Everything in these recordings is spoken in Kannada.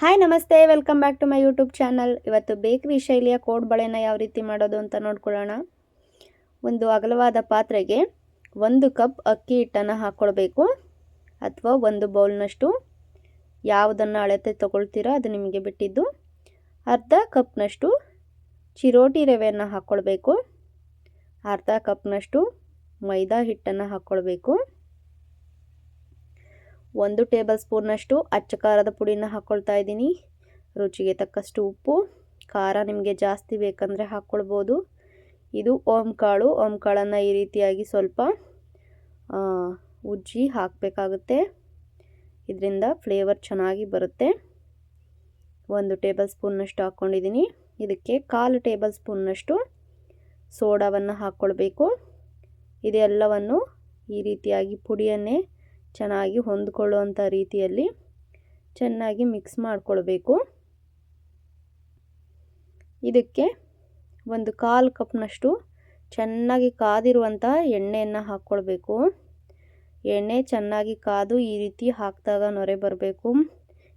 ಹಾಯ್ ನಮಸ್ತೆ. Welcome back to my YouTube channel ಇವತ್ತು ಬೇಕ್ರಿ ಶೈಲಿಯ ಕೋಡ್ ಬಳೆನ ಯಾವ ರೀತಿ ಮಾಡೋದು ಅಂತ ನೋಡ್ಕೊಳ್ಳೋಣ. ಒಂದು ಅಗಲವಾದ ಪಾತ್ರೆಗೆ ಒಂದು ಕಪ್ ಅಕ್ಕಿ ಹಿಟ್ಟನ್ನು ಹಾಕ್ಕೊಳ್ಬೇಕು. ಅಥವಾ ಒಂದು ಬೌಲ್ನಷ್ಟು ಯಾವುದನ್ನು ಅಳತೆ ತೊಗೊಳ್ತೀರೋ ಅದು ನಿಮಗೆ ಬಿಟ್ಟಿದ್ದು. ಅರ್ಧ ಕಪ್ನಷ್ಟು ಚಿರೋಟಿ ರವೆಯನ್ನು ಹಾಕ್ಕೊಳ್ಬೇಕು. ಅರ್ಧ ಕಪ್ನಷ್ಟು ಮೈದಾ ಹಿಟ್ಟನ್ನು ಹಾಕ್ಕೊಳ್ಬೇಕು. ಒಂದು ಟೇಬಲ್ ಸ್ಪೂನ್ನಷ್ಟು ಅಚ್ಚ ಖಾರದ ಪುಡಿನ ಹಾಕ್ಕೊಳ್ತಾ ಇದ್ದೀನಿ. ರುಚಿಗೆ ತಕ್ಕಷ್ಟು ಉಪ್ಪು, ಖಾರ ನಿಮಗೆ ಜಾಸ್ತಿ ಬೇಕಂದರೆ ಹಾಕ್ಕೊಳ್ಬೋದು ಇದು ಓಂ ಕಾಳು ಓಂ ಕಾಳನ್ನು ಈ ರೀತಿಯಾಗಿ ಸ್ವಲ್ಪ ಉಜ್ಜಿ ಹಾಕಬೇಕಾಗುತ್ತೆ. ಇದರಿಂದ ಫ್ಲೇವರ್ ಚೆನ್ನಾಗಿ ಬರುತ್ತೆ. ಒಂದು ಟೇಬಲ್ ಸ್ಪೂನ್ನಷ್ಟು ಹಾಕ್ಕೊಂಡಿದ್ದೀನಿ ಇದಕ್ಕೆ ಕಾಲು ಟೇಬಲ್ ಸ್ಪೂನ್ನಷ್ಟು ಸೋಡಾವನ್ನು ಹಾಕ್ಕೊಳ್ಬೇಕು ಇದೆಲ್ಲವನ್ನು ಈ ರೀತಿಯಾಗಿ ಪುಡಿಯನ್ನೇ ಚೆನ್ನಾಗಿ ಹೊಂದ್ಕೊಳ್ಳುವಂಥ ರೀತಿಯಲ್ಲಿ ಚೆನ್ನಾಗಿ ಮಿಕ್ಸ್ ಮಾಡಿಕೊಳ್ಬೇಕು. ಇದಕ್ಕೆ ಒಂದು ಕಾಲು ಕಪ್ನಷ್ಟು ಚೆನ್ನಾಗಿ ಕಾದಿರುವಂಥ ಎಣ್ಣೆಯನ್ನು ಹಾಕ್ಕೊಳ್ಬೇಕು. ಎಣ್ಣೆ ಚೆನ್ನಾಗಿ ಕಾದು ಈ ರೀತಿ ಹಾಕಿದಾಗ ನೊರೆ ಬರಬೇಕು.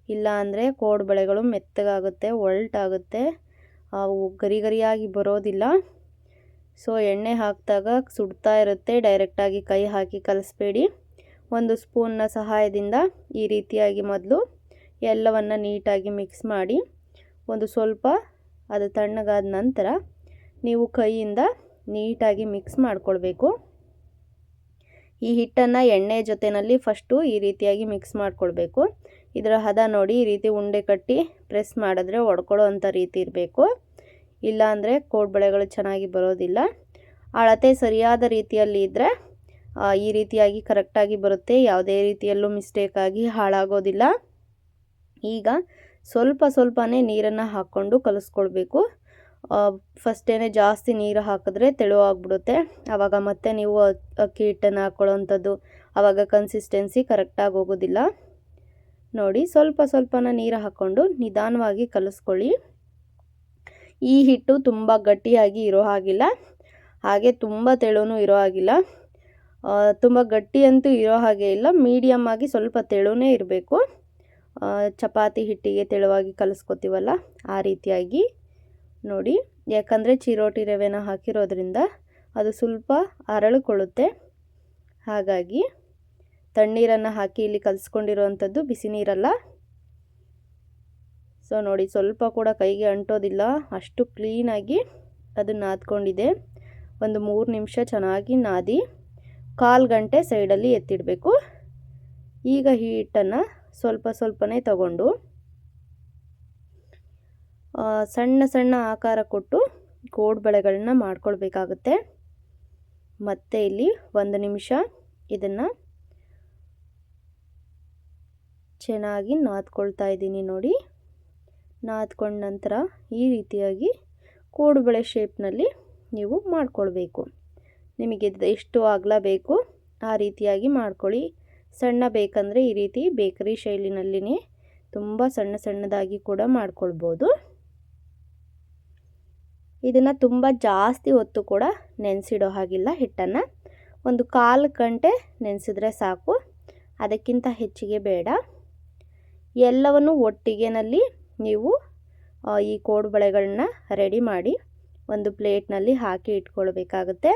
ಇಲ್ಲ ಅಂದರೆ ಕೋಡ್ಬಳೆಗಳು ಮೆತ್ತಗಾಗುತ್ತೆ, ಒಲ್ಟಾಗುತ್ತೆ, ಅವು ಗರಿ ಗರಿಯಾಗಿ ಬರೋದಿಲ್ಲ. ಸೊ ಎಣ್ಣೆ ಹಾಕಿದಾಗ ಸುಡ್ತಾ ಇರುತ್ತೆ ಡೈರೆಕ್ಟಾಗಿ ಕೈ ಹಾಕಿ ಕಲಿಸ್ಬೇಡಿ. ಒಂದು ಸ್ಪೂನ್ನ ಸಹಾಯದಿಂದ ಈ ರೀತಿಯಾಗಿ ಮೊದಲು ಎಲ್ಲವನ್ನು ನೀಟಾಗಿ ಮಿಕ್ಸ್ ಮಾಡಿ ಒಂದು ಸ್ವಲ್ಪ ಅದು ತಣ್ಣಗಾದ ನಂತರ ನೀವು ಕೈಯಿಂದ ನೀಟಾಗಿ ಮಿಕ್ಸ್ ಮಾಡಿಕೊಳ್ಬೇಕು. ಈ ಹಿಟ್ಟನ್ನು ಎಣ್ಣೆ ಜೊತೆಯಲ್ಲಿ ಫಸ್ಟು ಈ ರೀತಿಯಾಗಿ ಮಿಕ್ಸ್ ಮಾಡಿಕೊಳ್ಬೇಕು. ಇದರ ಹದ ನೋಡಿ ಈ ರೀತಿ ಉಂಡೆ ಕಟ್ಟಿ ಪ್ರೆಸ್ ಮಾಡಿದ್ರೆ ಒಡ್ಕೊಳ್ಳೋ ಅಂಥ ರೀತಿ ಇರಬೇಕು. ಇಲ್ಲಾಂದರೆ ಕೋಡ್ಬಳೆಗಳು ಚೆನ್ನಾಗಿ ಬರೋದಿಲ್ಲ. ಅಳತೆ ಸರಿಯಾದ ರೀತಿಯಲ್ಲಿ ಇದ್ದರೆ ಈ ರೀತಿಯಾಗಿ ಕರೆಕ್ಟಾಗಿ ಬರುತ್ತೆ. ಯಾವುದೇ ರೀತಿಯಲ್ಲೂ ಮಿಸ್ಟೇಕ್ ಆಗಿ ಹಾಳಾಗೋದಿಲ್ಲ. ಈಗ ಸ್ವಲ್ಪ ಸ್ವಲ್ಪನೇ ನೀರನ್ನು ಹಾಕ್ಕೊಂಡು ಕಲಿಸ್ಕೊಳ್ಬೇಕು. ಫಸ್ಟೇ ಜಾಸ್ತಿ ನೀರು ಹಾಕಿದ್ರೆ ತೆಳುವಾಗ್ಬಿಡುತ್ತೆ ಆವಾಗ ಮತ್ತೆ ನೀವು ಅಕ್ಕಿ ಹಿಟ್ಟನ್ನು ಹಾಕ್ಕೊಳ್ಳೋವಂಥದ್ದು ಆವಾಗ ಕನ್ಸಿಸ್ಟೆನ್ಸಿ ಕರೆಕ್ಟಾಗಿ ಹೋಗೋದಿಲ್ಲ. ನೋಡಿ, ಸ್ವಲ್ಪ ಸ್ವಲ್ಪನ ನೀರು ಹಾಕ್ಕೊಂಡು ನಿಧಾನವಾಗಿ ಕಲಿಸ್ಕೊಳ್ಳಿ. ಈ ಹಿಟ್ಟು ತುಂಬ ಗಟ್ಟಿಯಾಗಿ ಇರೋ ಹಾಗಿಲ್ಲ. ಹಾಗೆ ತುಂಬ ತೆಳುನೂ ಇರೋ ಹಾಗಿಲ್ಲ. ತುಂಬ ಗಟ್ಟಿ ಅಂತೂ ಇರೋ ಹಾಗೆ ಇಲ್ಲ. ಮೀಡಿಯಮ್ ಆಗಿ ಸ್ವಲ್ಪ ತೆಳುನೇ ಇರಬೇಕು. ಚಪಾತಿ ಹಿಟ್ಟಿಗೆ ತೆಳುವಾಗಿ ಕಲಿಸ್ಕೊತೀವಲ್ಲ ಆ ರೀತಿಯಾಗಿ ನೋಡಿ. ಯಾಕಂದರೆ ಚಿರೋಟಿ ರವೆನ ಹಾಕಿರೋದ್ರಿಂದ ಅದು ಸ್ವಲ್ಪ ಅರಳುಕೊಳ್ಳುತ್ತೆ. ಹಾಗಾಗಿ ತಣ್ಣೀರನ್ನು ಹಾಕಿ ಇಲ್ಲಿ ಕಲಿಸ್ಕೊಂಡಿರೋವಂಥದ್ದು ಬಿಸಿ ನೀರಲ್ಲ. ಸೊ ನೋಡಿ ಸ್ವಲ್ಪ ಕೂಡ ಕೈಗೆ ಅಂಟೋದಿಲ್ಲ. ಅಷ್ಟು ಕ್ಲೀನಾಗಿ ಅದು ನಾದ್ಕೊಂಡಿದೆ. ಒಂದು ಮೂರು ನಿಮಿಷ ಚೆನ್ನಾಗಿ ನಾದಿ. ಕಾಲು ಗಂಟೆ ಸೈಡಲ್ಲಿ ಎತ್ತಿಡಬೇಕು. ಈಗ ಈ ಹಿಟ್ಟನ್ನು ಸ್ವಲ್ಪ ಸ್ವಲ್ಪನೇ ತಗೊಂಡು ಸಣ್ಣ ಸಣ್ಣ ಆಕಾರ ಕೊಟ್ಟು ಕೋಡ್ಬಳೆಗಳನ್ನ ಮಾಡ್ಕೊಳ್ಬೇಕಾಗುತ್ತೆ. ಮತ್ತೆ ಇಲ್ಲಿ ಒಂದು ನಿಮಿಷ ಇದನ್ನು ಚೆನ್ನಾಗಿ ನಾದ್ಕೊಳ್ತಾ ಇದ್ದೀನಿ ನೋಡಿ. ನಾದ್ಕೊಂಡ ನಂತರ ಈ ರೀತಿಯಾಗಿ ಕೋಡುಬಳೆ ಶೇಪ್ನಲ್ಲಿ ನೀವು ಮಾಡ್ಕೊಳ್ಬೇಕು. ನಿಮಗೆ ಎಷ್ಟು ಅಗಲ ಬೇಕು ಆ ರೀತಿಯಾಗಿ ಮಾಡ್ಕೊಳ್ಳಿ. ಸಣ್ಣ ಬೇಕಂದರೆ ಈ ರೀತಿ ಬೇಕರಿ ಶೈಲಿನಲ್ಲಿನೇ ತುಂಬ ಸಣ್ಣ ಸಣ್ಣದಾಗಿ ಕೂಡ ಮಾಡ್ಕೊಳ್ಬೋದು. ಇದನ್ನು ತುಂಬ ಜಾಸ್ತಿ ಹೊತ್ತು ಕೂಡ ನೆನೆಸಿಡೋ ಹಾಗಿಲ್ಲ ಹಿಟ್ಟನ್ನು. ಒಂದು ಕಾಲು ಗಂಟೆ ನೆನೆಸಿದ್ರೆ ಸಾಕು, ಅದಕ್ಕಿಂತ ಹೆಚ್ಚಿಗೆ ಬೇಡ. ಎಲ್ಲವನ್ನು ಒಟ್ಟಿಗೆನಲ್ಲಿ ನೀವು ಈ ಕೋಡುಬಳೆಗಳನ್ನ ರೆಡಿ ಮಾಡಿ ಒಂದು ಪ್ಲೇಟ್ನಲ್ಲಿ ಹಾಕಿ ಇಟ್ಕೊಳ್ಬೇಕಾಗುತ್ತೆ.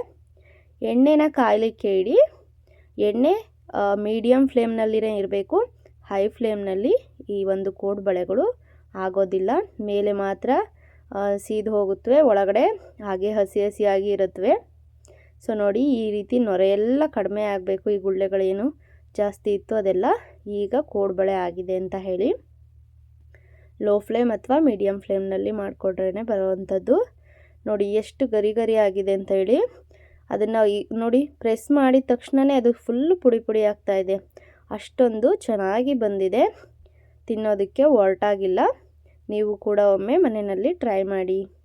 ಎಣ್ಣೆನ ಕಾಯಲಿಕ್ಕೆ ಇಡಿ ಎಣ್ಣೆ ಮೀಡಿಯಂ ಫ್ಲೇಮ್ನಲ್ಲಿರೇ ಇರಬೇಕು. ಹೈ ಫ್ಲೇಮ್ನಲ್ಲಿ ಈ ಒಂದು ಕೋಡ್ ಬಳೆಗಳು ಆಗೋದಿಲ್ಲ. ಮೇಲೆ ಮಾತ್ರ ಸೀದು ಹೋಗುತ್ತವೆ, ಒಳಗಡೆ ಹಾಗೆ ಹಸಿ ಹಸಿಯಾಗಿ ಇರುತ್ತವೆ. ಸೊ ನೋಡಿ ಈ ರೀತಿ ನೊರೆಯೆಲ್ಲ ಕಡಿಮೆ ಆಗಬೇಕು. ಈ ಗುಳ್ಳೆಗಳೇನು ಜಾಸ್ತಿ ಇತ್ತು ಅದೆಲ್ಲ ಈಗ ಕೋಡ್ಬಳೆ ಆಗಿದೆ ಅಂತ ಹೇಳಿ. ಲೋ ಫ್ಲೇಮ್ ಅಥವಾ ಮೀಡಿಯಮ್ ಫ್ಲೇಮ್ನಲ್ಲಿ ಮಾಡಿಕೊಡ್ರೇ ಬರುವಂಥದ್ದು. ನೋಡಿ ಎಷ್ಟು ಗರಿ ಗರಿ ಆಗಿದೆ ಅಂತ ಹೇಳಿ. ಅದನ್ನು ನೋಡಿ ಪ್ರೆಸ್ ಮಾಡಿದ ತಕ್ಷಣವೇ ಅದು ಫುಲ್ಲು ಪುಡಿ ಪುಡಿ ಆಗ್ತಾ ಇದೆ. ಅಷ್ಟೊಂದು ಚೆನ್ನಾಗಿ ಬಂದಿದೆ. ತಿನ್ನೋದಕ್ಕೆ ಒರಟಾಗಿಲ್ಲ. ನೀವು ಕೂಡ ಒಮ್ಮೆ ಮನೆಯಲ್ಲಿ ಟ್ರೈ ಮಾಡಿ.